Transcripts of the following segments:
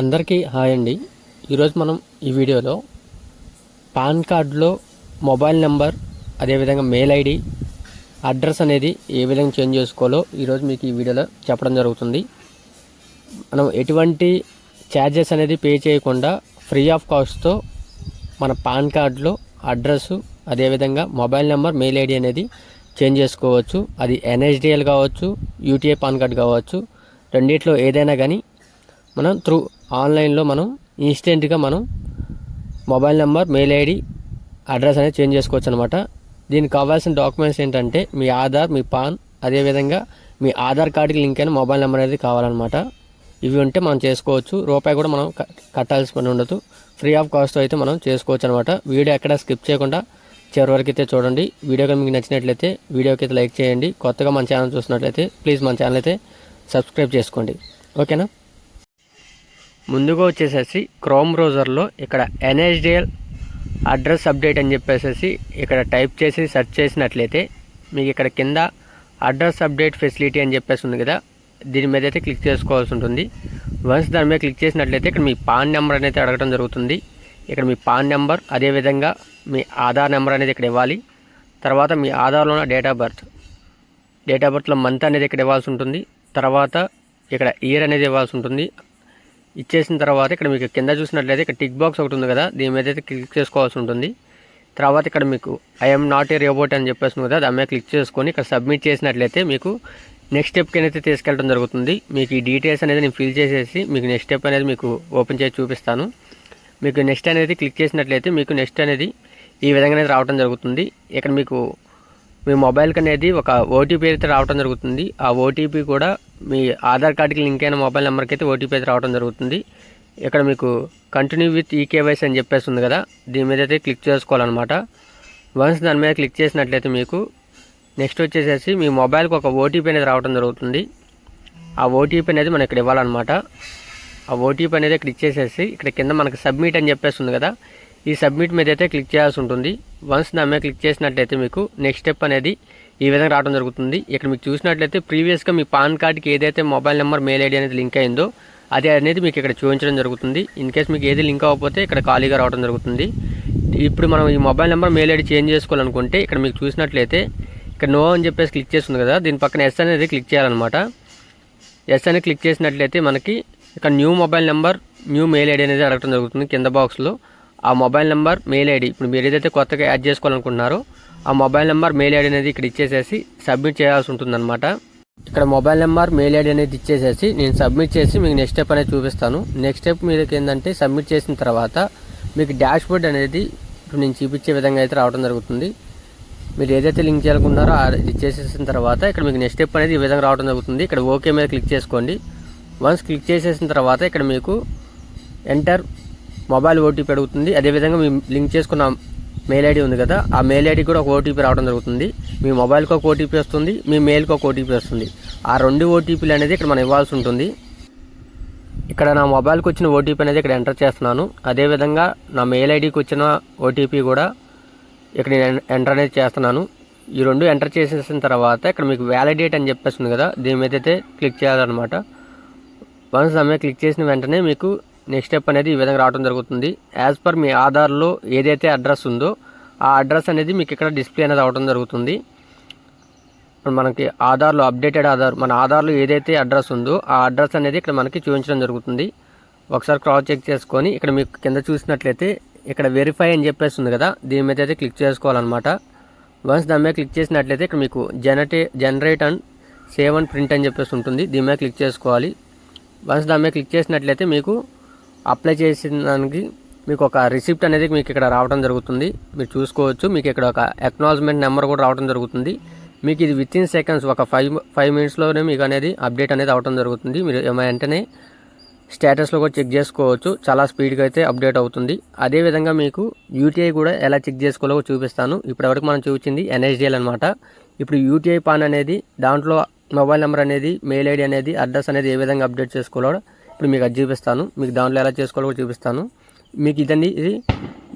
అందరికీ హాయ్ అండి. ఈరోజు మనం ఈ వీడియోలో పాన్ కార్డులో మొబైల్ నెంబర్ అదేవిధంగా మెయిల్ ఐడి అడ్రస్ అనేది ఏ విధంగా చేంజ్ చేసుకోవాలో ఈరోజు మీకు ఈ వీడియోలో చెప్పడం జరుగుతుంది. మనం ఎటువంటి ఛార్జెస్ అనేది పే చేయకుండా ఫ్రీ ఆఫ్ కాస్ట్తో మన పాన్ కార్డులో అడ్రస్ అదేవిధంగా మొబైల్ నెంబర్ మెయిల్ ఐడి అనేది చేంజ్ చేసుకోవచ్చు. అది ఎన్హెచ్డిఎల్ కావచ్చు యూటీఐ పాన్ కార్డ్ కావచ్చు. రెండిట్లో ఏదైనా కానీ మనం త్రూ ఆన్లైన్లో మనం ఇన్స్టెంట్గా మనం mobile number mail ID address అనేది చేంజ్ చేసుకోవచ్చు అనమాట దీనికి కావాల్సిన డాక్యుమెంట్స్ ఏంటంటే మీ ఆధార్ మీ పాన్ అదేవిధంగా మీ ఆధార్ కార్డుకి లింక్ అయిన మొబైల్ నెంబర్ అనేది కావాలన్నమాట. ఇవి ఉంటే మనం చేసుకోవచ్చు. రూపాయి కూడా మనం కట్టాల్సి పని ఉండదు ఫ్రీ ఆఫ్ కాస్ట్ అయితే మనం చేసుకోవచ్చు అనమాట వీడియో ఎక్కడ స్కిప్ చేయకుండా చివరి వరకు అయితే చూడండి. వీడియో మీకు నచ్చినట్లయితే వీడియోకి అయితే లైక్ చేయండి. కొత్తగా మన ఛానల్ చూసినట్లయితే ప్లీజ్ మన ఛానల్ అయితే సబ్స్క్రైబ్ చేసుకోండి. ఓకేనా? ముందుగా వచ్చేసేసి క్రోమ్ బ్రౌజర్లో ఇక్కడ ఎన్హెచ్డిఎల్ అడ్రస్ అప్డేట్ అని చెప్పేసి ఇక్కడ టైప్ చేసి సెర్చ్ చేసినట్లయితే మీకు ఇక్కడ కింద అడ్రస్ అప్డేట్ ఫెసిలిటీ అని చెప్పేసి ఉంది కదా దీని మీద అయితే క్లిక్ చేసుకోవాల్సి ఉంటుంది. వన్స్ దాని మీద క్లిక్ చేసినట్లయితే ఇక్కడ మీ పాన్ నెంబర్ అనేది అడగడం జరుగుతుంది. ఇక్కడ మీ పాన్ నెంబర్ అదేవిధంగా మీ ఆధార్ నెంబర్ అనేది ఇక్కడ ఇవ్వాలి. తర్వాత మీ ఆధార్లో ఉన్న date of birth date of బర్త్లో month అనేది ఇక్కడ ఇవ్వాల్సి ఉంటుంది. తర్వాత ఇక్కడ ఇయర్ అనేది ఇవ్వాల్సి ఉంటుంది. ఇచ్చేసిన తర్వాత ఇక్కడ మీకు కింద చూసినట్లయితే ఇక్కడ టిక్ బాక్స్ ఒకటి ఉంది కదా దీని మీద అయితే క్లిక్ చేసుకోవాల్సి ఉంటుంది. తర్వాత ఇక్కడ మీకు ఐఎమ్ నాట్ ఏ రోబోట్ అని చెప్పేసి కదా దాని మీద క్లిక్ చేసుకొని ఇక్కడ సబ్మిట్ చేసినట్లయితే మీకు నెక్స్ట్ స్టెప్కి అయితే తీసుకెళ్ళడం జరుగుతుంది. మీకు ఈ డీటెయిల్స్ అనేది నేను ఫిల్ చేసేసి మీకు నెక్స్ట్ స్టెప్ అనేది మీకు ఓపెన్ చేసి చూపిస్తాను. మీకు నెక్స్ట్ అనేది క్లిక్ చేసినట్లయితే మీకు నెక్స్ట్ అనేది ఈ విధంగా అనేది రావడం జరుగుతుంది. ఇక్కడ మీకు మీ మొబైల్కి అనేది ఒక ఓటీపీ అయితే రావడం జరుగుతుంది. ఆ ఓటీపీ కూడా మీ ఆధార్ కార్డుకి లింక్ అయిన మొబైల్ నెంబర్కి అయితే ఓటీపీ అయితే రావడం జరుగుతుంది. ఇక్కడ మీకు కంటిన్యూ విత్ ఈకేవైస్ అని చెప్పేసి ఉంది కదా దీని మీద అయితే క్లిక్ చేసుకోవాలన్నమాట. వన్స్ దాని మీద క్లిక్ చేసినట్లయితే మీకు నెక్స్ట్ వచ్చేసేసి మీ మొబైల్కి ఒక ఓటీపీ అనేది రావడం జరుగుతుంది. ఆ ఓటీపీ అనేది మనం ఇక్కడ ఇవ్వాలన్నమాట. ఆ ఓటీపీ అనేది ఇక్కడ ఇచ్చేసేసి ఇక్కడ కింద మనకి సబ్మిట్ అని చెప్పేసి ఉంది కదా ఈ సబ్మిట్ మీద అయితే క్లిక్ చేయాల్సి ఉంటుంది. వన్స్ దాని మీద క్లిక్ చేసినట్లయితే మీకు నెక్స్ట్ స్టెప్ అనేది ఈ విధంగా రావడం జరుగుతుంది. ఇక్కడ మీకు చూసినట్లయితే ప్రీవియస్గా మీ పాన్ కార్డ్కి ఏదైతే మొబైల్ నెంబర్ మెయిల్ ఐడి అనేది లింక్ అయిందో అదే అనేది మీకు ఇక్కడ చూపించడం జరుగుతుంది. ఇన్ కేస్ మీకు ఏది లింక్ అవ్వకపోతే ఇక్కడ ఖాళీగా రావడం జరుగుతుంది. ఇప్పుడు మనం ఈ mobile number mail ID change చేసుకోవాలనుకుంటే ఇక్కడ మీకు చూసినట్లయితే ఇక్కడ నో అని చెప్పేసి క్లిక్ చేస్తుంది కదా దీని పక్కన ఎస్ అనేది క్లిక్ చేయాలన్నమాట. ఎస్ అనేది క్లిక్ చేసినట్లయితే మనకి ఇక్కడ new mobile number new mail ID అనేది అడగడం జరుగుతుంది కింద బాక్స్లో ఆ మొబైల్ నెంబర్ మెయిల్ ఐడి. ఇప్పుడు మీరు ఏదైతే కొత్తగా యాడ్ చేసుకోవాలనుకుంటున్నారో ఆ మొబైల్ నెంబర్ మెయిల్ ఐడి అనేది ఇక్కడ ఇచ్చేసేసి సబ్మిట్ చేయాల్సి ఉంటుందన్నమాట. ఇక్కడ మొబైల్ నెంబర్ మెయిల్ ఐడి అనేది ఇచ్చేసేసి నేను సబ్మిట్ చేసి మీకు నెక్స్ట్ స్టెప్ అనేది చూపిస్తాను. నెక్స్ట్ స్టెప్ మీదకి ఏంటంటే సబ్మిట్ చేసిన తర్వాత మీకు డాష్ బోర్డ్ అనేది ఇప్పుడు నేను చూపించే విధంగా అయితే రావడం జరుగుతుంది. మీరు ఏదైతే లింక్ చేయాలనుకున్నారో అది చేసేసిన తర్వాత ఇక్కడ మీకు నెక్స్ట్ స్టెప్ అనేది ఈ విధంగా రావడం జరుగుతుంది. ఇక్కడ ఓకే మీద క్లిక్ చేసుకోండి. వన్స్ క్లిక్ చేసేసిన తర్వాత ఇక్కడ మీకు ఎంటర్ మొబైల్ ఓటీపీ అడుగుతుంది. అదేవిధంగా మీ లింక్ చేసుకున్న మెయిల్ ఐడి ఉంది కదా ఆ మెయిల్ ఐడి కూడా ఒక ఓటీపీ రావడం జరుగుతుంది. మీ మొబైల్కి ఒక ఓటీపీ వస్తుంది మీ మెయిల్కి ఒక ఓటీపీ వస్తుంది. ఆ రెండు ఓటీపీలు అనేది ఇక్కడ మనం ఇవ్వాల్సి ఉంటుంది. ఇక్కడ నా మొబైల్కి వచ్చిన ఓటీపీ అనేది ఇక్కడ ఎంటర్ చేస్తున్నాను. అదేవిధంగా నా మెయిల్ ఐడికి వచ్చిన ఓటీపీ కూడా ఇక్కడ నేను ఎంటర్ అనేది చేస్తున్నాను. ఈ రెండు ఎంటర్ చేసేసిన తర్వాత ఇక్కడ మీకు వ్యాలిడేట్ అని చెప్పేస్తుంది కదా దీని మీద అయితే క్లిక్ చేయాలన్నమాట. వన్స్ దాని క్లిక్ చేసిన వెంటనే మీకు నెక్స్ట్ స్టెప్ అనేది ఈ విధంగా రావడం జరుగుతుంది. యాజ్ పర్ మీ ఆధార్లో ఏదైతే అడ్రస్ ఉందో ఆ అడ్రస్ అనేది మీకు ఇక్కడ డిస్ప్లే అనేది అవడం జరుగుతుంది. మనకి ఆధార్లో అప్డేటెడ్ ఆధార్ మన ఆధార్లో ఏదైతే అడ్రస్ ఉందో ఆ అడ్రస్ అనేది ఇక్కడ మనకి చూపించడం జరుగుతుంది. ఒకసారి క్రాస్ చెక్ చేసుకొని ఇక్కడ మీకు కింద చూసినట్లయితే ఇక్కడ వెరిఫై అని చెప్పేసి ఉంది కదా దీని మీద అయితే క్లిక్ చేసుకోవాలన్నమాట. వన్స్ దాని మీద క్లిక్ చేసినట్లయితే ఇక్కడ మీకు జనరే generate and save and print అని చెప్పేసి ఉంటుంది. దీని మీద క్లిక్ చేసుకోవాలి. వన్స్ దాని మీద క్లిక్ చేసినట్లయితే మీకు అప్లై చేసిన దానికి మీకు ఒక రిసిప్ట్ అనేది మీకు ఇక్కడ రావడం జరుగుతుంది. మీరు చూసుకోవచ్చు. మీకు ఇక్కడ ఒక అక్నాలజ్మెంట్ నెంబర్ కూడా రావడం జరుగుతుంది. మీకు ఇది విత్ ఇన్ సెకండ్స్ ఒక ఫైవ్ ఫైవ్ మినిట్స్లోనే మీకు అనేది అప్డేట్ అనేది అవడం జరుగుతుంది. మీరు వెంటనే స్టేటస్లో కూడా చెక్ చేసుకోవచ్చు. చాలా స్పీడ్గా అయితే అప్డేట్ అవుతుంది. అదేవిధంగా మీకు యూటీఐ కూడా ఎలా చెక్ చేసుకోవాలో చూపిస్తాను. ఇప్పటివరకు మనం చూపించింది ఎన్హెచ్డిఎల్ అనమాట ఇప్పుడు యూటీఐ పాన్ అనేది దాంట్లో మొబైల్ నెంబర్ అనేది మెయిల్ ఐడి అనేది అడ్రస్ అనేది ఏ విధంగా అప్డేట్ చేసుకోవాలో ఇప్పుడు మీకు అది చూపిస్తాను. మీకు దాంట్లో ఎలా చేసుకోవాలో కూడా చూపిస్తాను. మీకు ఇదండి ఇది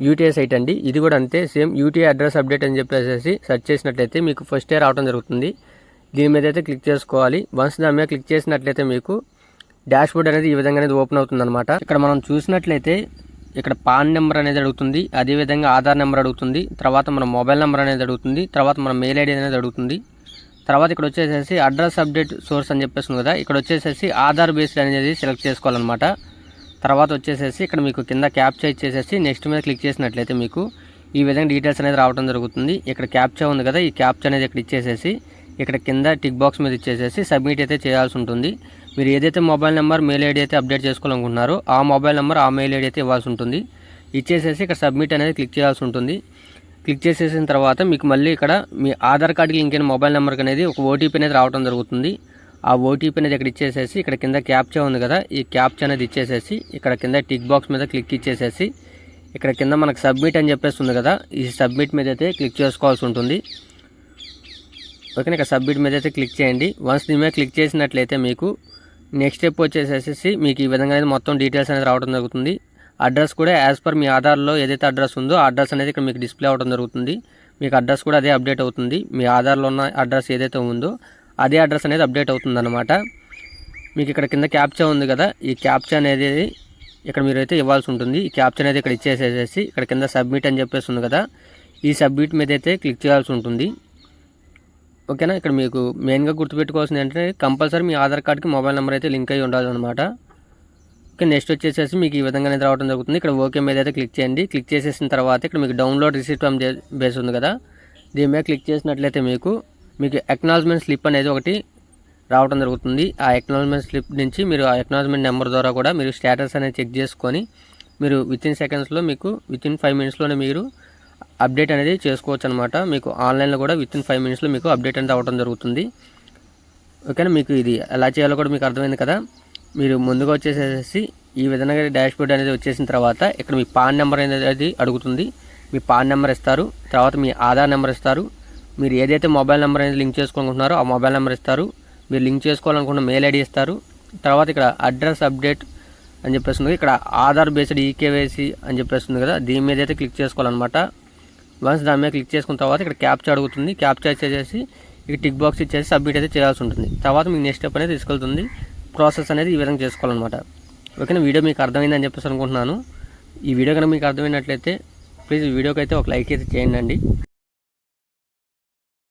యూటీఐ సైట్ అండి. ఇది కూడా అంతే సేమ్ యూటీఐ అడ్రస్ అప్డేట్ అని చెప్పేసి సెర్చ్ చేసినట్లయితే మీకు ఫస్ట్ ఇయర్ రావడం జరుగుతుంది. దీని మీద అయితే క్లిక్ చేసుకోవాలి. వన్స్ దాని మీద క్లిక్ చేసినట్లయితే మీకు డాష్ బోర్డ్ అనేది ఈ విధంగా అనేది ఓపెన్ అవుతుంది అనమాట ఇక్కడ మనం చూసినట్లయితే ఇక్కడ పాన్ నెంబర్ అనేది అడుగుతుంది. అదేవిధంగా ఆధార్ నెంబర్ అడుగుతుంది. తర్వాత మన మొబైల్ నెంబర్ అనేది అడుగుతుంది. తర్వాత మన మెయిల్ ఐడి అనేది అడుగుతుంది. తర్వాత ఇక్కడ వచ్చేసేసి అడ్రస్ అప్డేట్ సోర్స్ అని చెప్పేసి ఉంది కదా. ఇక్కడ వచ్చేసేసి ఆధార్ బేస్డ్ అనేది సెలెక్ట్ చేసుకోవాలన్నమాట. తర్వాత వచ్చేసేసి ఇక్కడ మీకు కింద క్యాప్చా ఇచ్చేసేసి నెక్స్ట్ మీద క్లిక్ చేసినట్లయితే మీకు ఈ విధంగా డీటెయిల్స్ అనేది రావడం జరుగుతుంది. ఇక్కడ క్యాప్చా ఉంది కదా ఈ క్యాప్చా అనేది ఇక్కడ ఇచ్చేసేసి ఇక్కడ కింద టిక్ బాక్స్ మీద ఇచ్చేసేసి సబ్మిట్ అయితే చేయాల్సి ఉంటుంది. మీరు ఏదైతే మొబైల్ నెంబర్ మెయిల్ ఐడి అయితే అప్డేట్ చేసుకోవాలనుకుంటున్నారో ఆ మొబైల్ నెంబర్ ఆ మెయిల్ ఐడి అయితే ఇవ్వాల్సి ఉంటుంది. ఇచ్చేసేసి ఇక్కడ సబ్మిట్ అనేది క్లిక్ చేయాల్సి ఉంటుంది. క్లిక్ చేసేసిన తర్వాత మీకు మళ్ళీ ఇక్కడ మీ ఆధార్ కార్డుకి లింక్ అయిన మొబైల్ నెంబర్కి అనేది ఒక ఓటీపీ అనేది రావడం జరుగుతుంది. ఆ ఓటీపీ అనేది ఇక్కడ ఇచ్చేసేసి ఇక్కడ కింద క్యాప్చా ఉంది కదా ఈ క్యాప్చా అనేది ఇచ్చేసేసి ఇక్కడ కింద టిక్ బాక్స్ మీద క్లిక్ ఇచ్చేసేసి ఇక్కడ కింద మనకు సబ్మిట్ అని చెప్పేసి ఉంది కదా ఈ సబ్మిట్ మీద అయితే క్లిక్ చేసుకోవాల్సి ఉంటుంది. ఓకేనా ఇక్కడ సబ్మిట్ మీద అయితే క్లిక్ చేయండి. వన్స్ దీని మీద క్లిక్ చేసినట్లయితే మీకు నెక్స్ట్ స్టెప్ వచ్చేసేసి మీకు ఈ విధంగా అనేది మొత్తం డీటెయిల్స్ అనేది రావడం జరుగుతుంది. అడ్రస్ కూడా యాజ్ పర్ మీ ఆధార్లో ఏదైతే అడ్రస్ ఉందో ఆ అడ్రస్ అనేది ఇక్కడ మీకు డిస్ప్లే అవ్వడం జరుగుతుంది. మీకు అడ్రస్ కూడా అదే అప్డేట్ అవుతుంది. మీ ఆధార్లో ఉన్న అడ్రస్ ఏదైతే ఉందో అదే అడ్రస్ అనేది అప్డేట్ అవుతుందన్నమాట. మీకు ఇక్కడ కింద క్యాప్చా ఉంది కదా ఈ క్యాప్చా అనేది ఇక్కడ మీరు అయితే ఇవ్వాల్సి ఉంటుంది. ఈ క్యాప్చా అనేది ఇక్కడ ఇచ్చేసేసి ఇక్కడ కింద సబ్మిట్ అని చెప్పేసి ఉంది కదా ఈ సబ్మిట్ మీద అయితే క్లిక్ చేయాల్సి ఉంటుంది. ఓకేనా? ఇక్కడ మీకు మెయిన్గా గుర్తుపెట్టుకోవాల్సింది ఏంటంటే కంపల్సరీ మీ ఆధార్ కార్డ్కి మొబైల్ నెంబర్ అయితే లింక్ అయ్యి ఉండాలన్నమాట. ఓకే నెక్స్ట్ వచ్చేసేసి మీకు ఈ విధంగా అనేది రావడం జరుగుతుంది. ఇక్కడ ఓకే మీద అయితే క్లిక్ చేయండి. క్లిక్ చేసేసిన తర్వాత ఇక్కడ మీకు డౌన్లోడ్ రిసిప్ట్ ఫ్రమ్ బేస్ ఉంది కదా. దీని మీద క్లిక్ చేసినట్లయితే మీకు మీకు ఎక్నాలజ్మెంట్ స్లిప్ అనేది ఒకటి రావడం జరుగుతుంది. ఆ ఎక్నాలజ్మెంట్ స్లిప్ నుంచి మీరు ఆ ఎక్నాలజ్మెంట్ నెంబర్ ద్వారా కూడా మీరు స్టేటస్ అనేది చెక్ చేసుకొని మీరు విత్ ఇన్ సెకండ్స్లో మీకు విత్ ఇన్ ఫైవ్ మినిట్స్లోనే మీరు అప్డేట్ అనేది చేసుకోవచ్చు అనమాట మీకు ఆన్లైన్లో కూడా విత్ ఇన్ ఫైవ్ మినిట్స్లో మీకు అప్డేట్ అనేది అవ్వడం జరుగుతుంది. ఓకేనా? మీకు ఇది ఎలా చేయాలో కూడా మీకు అర్థమైంది కదా. మీరు ముందుగా వచ్చేసేసి ఈ విధంగా డాష్ బోర్డ్ అనేది వచ్చేసిన తర్వాత ఇక్కడ మీ పాన్ నెంబర్ అనేది అడుగుతుంది. మీ పాన్ నెంబర్ ఇస్తారు. తర్వాత మీ ఆధార్ నెంబర్ ఇస్తారు. మీరు ఏదైతే మొబైల్ నెంబర్ అనేది లింక్ చేసుకోవాలనుకుంటున్నారో ఆ మొబైల్ నెంబర్ ఇస్తారు. మీరు లింక్ చేసుకోవాలనుకున్న మెయిల్ ఐడి ఇస్తారు. తర్వాత ఇక్కడ అడ్రస్ అప్డేట్ అని చెప్పేస్తుంది ఇక్కడ ఆధార్ బేస్డ్ ఈకేవైసీ అని చెప్పేస్తుంది కదా. దీని మీద అయితే క్లిక్ చేసుకోవాలన్నమాట. వన్స్ దాని మీద క్లిక్ చేసుకున్న తర్వాత ఇక్కడ క్యాప్చర్ అడుగుతుంది. క్యాప్చర్ చేసేసి ఇక టిక్ బాక్స్ ఇచ్చేసి సబ్మిట్ అయితే చేయాల్సి ఉంటుంది. తర్వాత మీకు నెక్స్ట్ స్టెప్ అనేది తీసుకెళ్తుంది. ప్రాసెస్ అనేది ఈ విధంగా చేసుకోవాలన్నమాట. ఓకేనా? వీడియో మీకు అర్థమైందని చెప్పేసి అనుకుంటున్నాను. ఈ వీడియో కనుక మీకు అర్థమైనట్లయితే ప్లీజ్ వీడియోకి అయితే ఒక లైక్ అయితే చేయండి.